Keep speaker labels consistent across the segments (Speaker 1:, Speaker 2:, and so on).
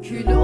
Speaker 1: Culo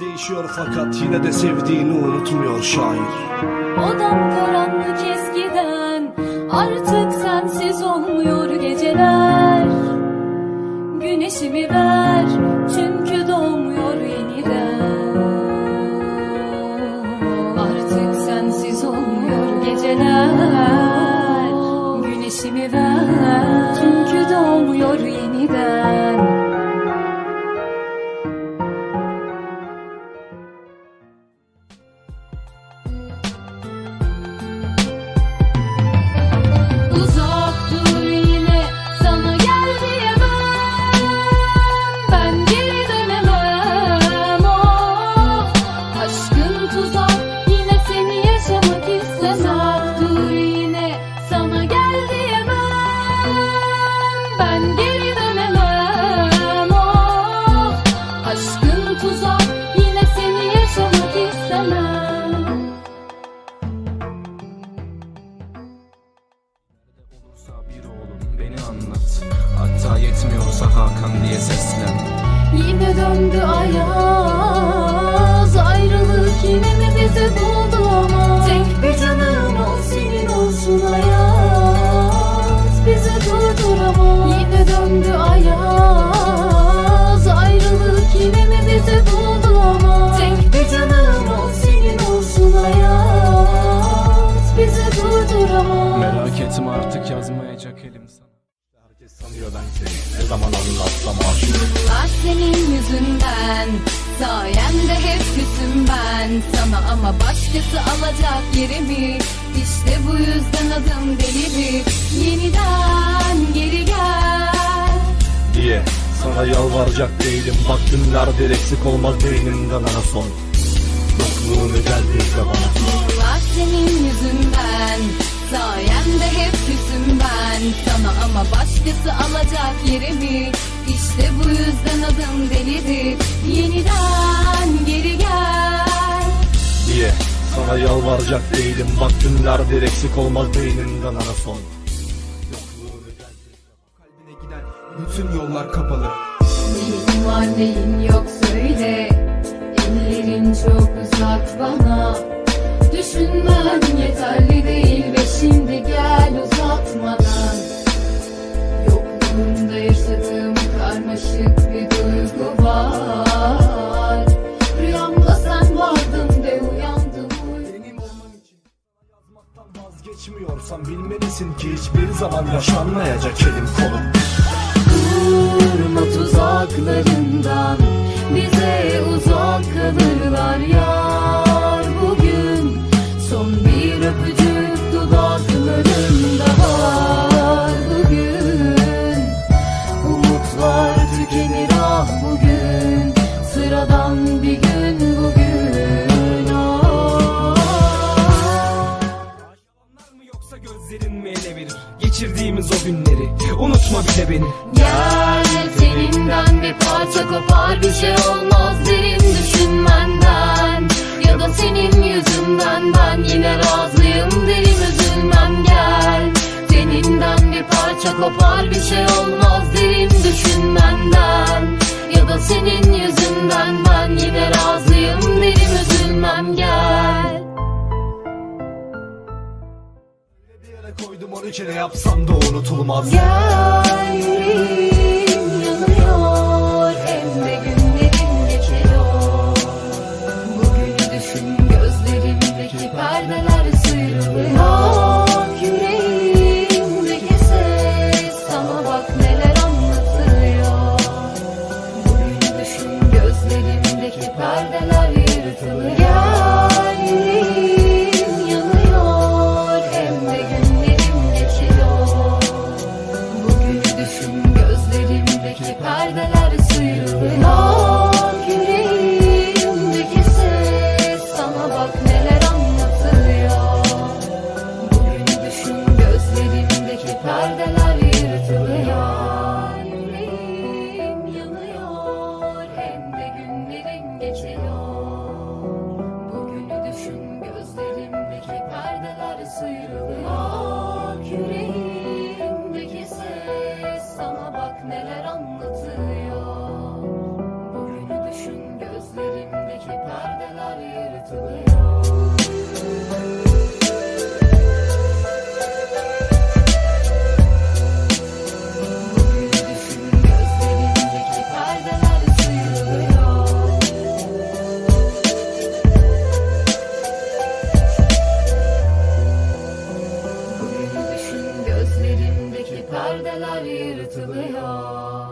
Speaker 1: değişiyor fakat yine de sevdiğini unutmuyor şair.
Speaker 2: Odam karanlık eskiden Artık sensiz olmuyor geceler Güneşimi ver Çünkü döndü ayaz. Ayrılık yine mi bizi buldu ama? Tek bir canım ol senin olsun hayat Bizi durduramaz Yine döndü ayaz. Ayrılık yine mi bizi buldu ama? Tek bir canım ol senin olsun hayat Bizi durduramaz
Speaker 3: Merak etme artık yazmayacak elim sana
Speaker 1: Herkes sanıyor ben seni. Ne zaman anlatsam aşık.
Speaker 2: Var senin yüzünden Sayende hep küsüm ben. Sana ama başkası alacak yerimi İşte bu yüzden adım delidir Yeniden geri gel.
Speaker 1: Diye Sana yalvaracak değilim. Bak günlerdir eksik olmaz beynimden ana son. Yokluğunu geldi izle bana.
Speaker 2: Var senin yüzünden Sayende hep küsüm ben. Sana ama başkası alacak yerimi. İşte bu yüzden adım delidir. Yeniden geri gel.
Speaker 1: Diye Sana yalvaracak değilim. Bak günlerdir eksik olmaz beynimden ana son.
Speaker 4: Kalbine giden bütün yollar kapalı.
Speaker 2: Neyin var neyin yok söyle. Ellerin çok uzak bana. Düşünmen yeterli değil
Speaker 1: vazgeçmiyorsan bilmelisin ki hiçbir zaman yaşanmayacak elim kolum.
Speaker 2: Kurma tuzaklarından Bize uzak
Speaker 4: günleri Unutma bile beni.
Speaker 2: Gel teninden bir parça kopar bir şey olmaz derin düşünmenden Ya da senin yüzünden ben yine razıyım derim üzülmem gel. Teninden bir parça kopar bir şey olmaz derin düşünmenden Ya da senin yüzünden ben yine razıyım derim üzülmem
Speaker 1: onu kere yapsam da unutulmaz.
Speaker 2: Gel perdeler yırtılıyor